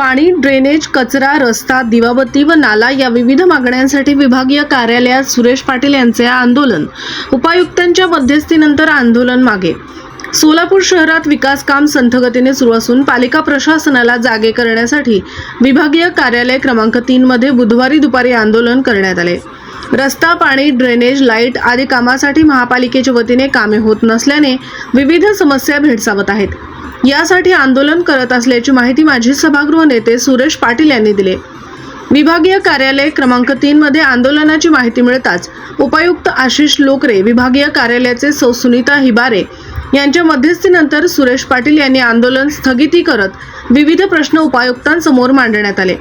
पाणी ड्रेनेज कचरा रस्ता दिवाबत्ती व नाला या विविध मागण्यांसाठी विभागीय कार्यालयात सुरेश पाटील यांचे आंदोलन. उपायुक्तांच्या मध्यस्थीनंतर आंदोलन मागे. सोलापूर शहरात विकास काम संथगतीने सुरू असून पालिका प्रशासनाला जागे करण्यासाठी विभागीय कार्यालय क्रमांक तीन मध्ये बुधवारी दुपारी आंदोलन करण्यात आले. रस्ता पाणी ड्रेनेज लाइट आदी कामासाठी महापालिकेच्या वतीने कामे होत नसल्याने विविध समस्या भेडसावत आहेत. यासाठी आंदोलन करत असल्याची माहिती माजी सभागृह नेते सुरेश पाटील यांनी दिली. विभागीय कार्यालय क्रमांक तीन मध्ये आंदोलनाची माहिती मिळताच उपायुक्त आशिष लोकरे विभागीय कार्यालयाचे सौ सुनीता हिबारे यांच्या मध्यस्थीनंतर सुरेश पाटील यांनी आंदोलन स्थगिती करत विविध प्रश्न उपायुक्तांसमोर मांडण्यात आले.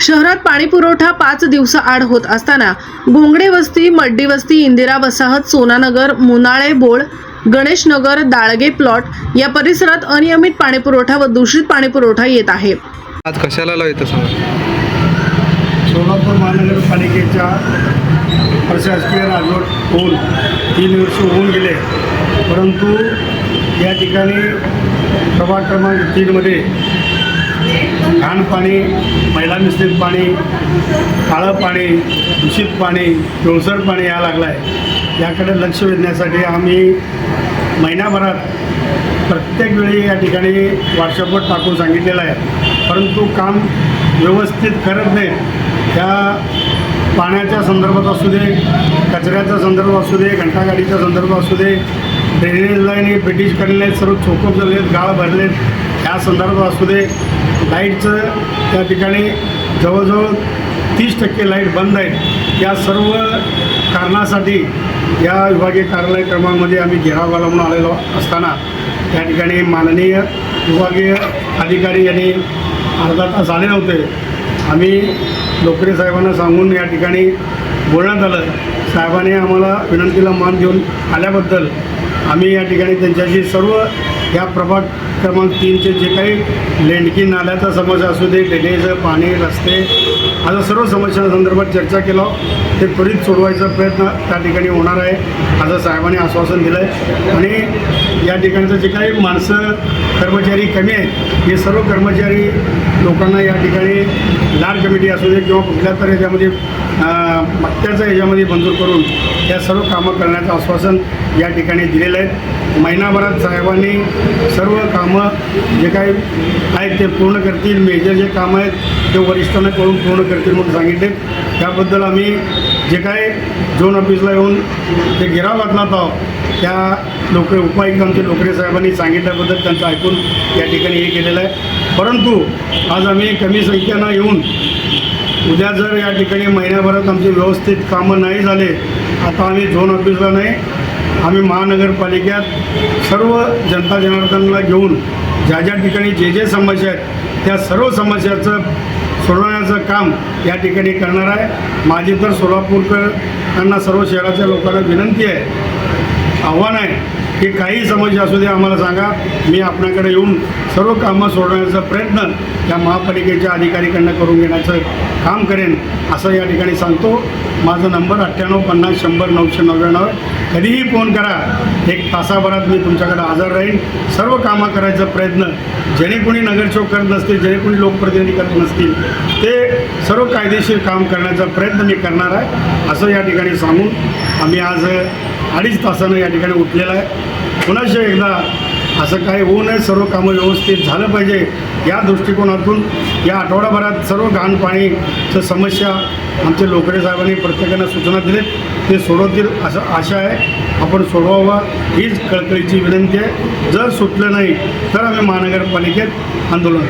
शहरात पाणी पुरवठा पाच दिवसाआड होत असताना घोंगडे वस्ती मड्डी वस्ती इंदिरा वसाहत सोनानगर मुनाळे बोळ गणेशनगर दाळगे प्लॉट या परिसरात अनियमित पाणीपुरवठा व दूषित पाणीपुरवठा येत आहे. आज कशाला लावायचं सांगा सोलापूर महानगरपालिकेच्या प्रशासकीय राजवट होऊन तीन वर्ष होऊन गेले. परंतु या ठिकाणी प्रभाग क्रमांक तीनमध्ये घाण पाणी मैला मिश्रित पाणी काळं पाणी दूषित पाणी पिळसर पाणी यायला लागलं आहे याकडे लक्ष वेधण्यासाठी आम्ही महिन्याभरात प्रत्येक वेळी या ठिकाणी व्हॉट्सअपवर टाकून सांगितलेलं आहे. परंतु काम व्यवस्थित करत नाही. त्या पाण्याच्या संदर्भात असू दे कचऱ्याचा संदर्भ असू दे घंटागाडीचा संदर्भ असू दे ड्रेनेज लाईन ब्रिटिश करले सर्व चोकप झालेत गाळ भरलेत. या संदर्भात असू दे लाईटचं त्या ठिकाणी जवळजवळ तीस टक्के लाइट बंद आहेत. या सर्व कारणासाठी या विभागीय कार्यालय क्रमांकमध्ये आम्ही घेरावाला म्हणून आलेलो असताना त्या ठिकाणी माननीय विभागीय अधिकारी यांनी अर्धा तास आले नव्हते. आम्ही लोकरे साहेबांना सांगून या ठिकाणी बोलण्यात आलं. साहेबांनी आम्हाला विनंतीला मान देऊन आल्याबद्दल आम्ही या ठिकाणी त्यांच्याशी सर्व या प्रभाग क्रमांक तीनचे जे काही लेंडकी नाल्याचा समस्या असू दे ड्रेनेज पाणी रस्ते आता सर्व समस्यांसंदर्भात चर्चा केलं. ते त्वरित सोडवायचा प्रयत्न त्या ठिकाणी होणार आहे असं साहेबांनी आश्वासन दिलं आहे आणि या ठिकाणचं जे काही माणसं कर्मचारी कमी आहेत हे सर्व कर्मचारी लोकांना या ठिकाणी लाड कमिटी असू दे किंवा कुठल्या तर याच्यामध्ये मक्त्याचं याच्यामध्ये मंजूर करून या सर्व कामं करण्याचं आश्वासन या ठिकाणी दिलेलं आहे. महिनाभरात साहेबांनी सर्व कामं जे काही आहेत ते पूर्ण करतील. मेजर जे कामं आहेत ते वरिष्ठांना करून पूर्ण करतील म्हणून सांगितले. त्याबद्दल आम्ही जे काय झोन ऑफिसला येऊन जे गिराव घातला होता त्या लोक उपायुक्त आमचे लोकरे साहेबांनी सांगितल्याबद्दल त्यांचं ऐकून या ठिकाणी हे केलेलं आहे. परंतु आज आम्ही कमी संख्येनं येऊन उद्या जर या ठिकाणी महिन्याभरात आमचे व्यवस्थित कामं नाही झाले आता आम्ही झोन ऑफिसला नाही आम्ही महानगरपालिकेत सर्व जनता जनार्दनला घेऊन ज्या ज्या ठिकाणी जे जे समस्या आहेत त्या सर्व समस्याचं सोडवण्याचं काम या ठिकाणी करणार आहे. माझी तर सोलापूरकरांना सर्व शहराच्या लोकांना विनंती आहे आव्हान आहे की काही समस्या असू दे आम्हाला सांगा. मी आपल्याकडे येऊन सर्व कामं सोडवण्याचा प्रयत्न या महापालिकेच्या अधिकारीकडनं करून घेण्याचं काम करेन असं या ठिकाणी सांगतो. माझा नंबर अठ्ठ्याण्णव पन्नास शंभर नऊशे नव्याण्णव. कधीही फोन करा. एक तासाभरात मी तुमच्याकडे हजर राहीन. सर्व कामं करायचा प्रयत्न जेणे कोणी नगरसेवक करत नसतील जेणे कोणी लोकप्रतिनिधी करत नसतील ते सर्व कायदेशीर काम करण्याचा प्रयत्न मी करणार आहे असं या ठिकाणी सांगून आम्ही आज अडीच तासानं या ठिकाणी उठलेला आहे. पुन्हा एकदा असं काही होऊ नये सर्व कामं व्यवस्थित झालं पाहिजे. या दृष्टिकोनातून या आठवड्याभरात सर्व घाण पाणीचं समस्या आमचे लोकरे साहेबांनी प्रत्येकानं सूचना दिलेत. ते सोडवतील असं आशा आहे. आपण सोडवावा हीच कळकळीची विनंती आहे. जर सुटलं नाही तर आम्ही महानगरपालिकेत आंदोलन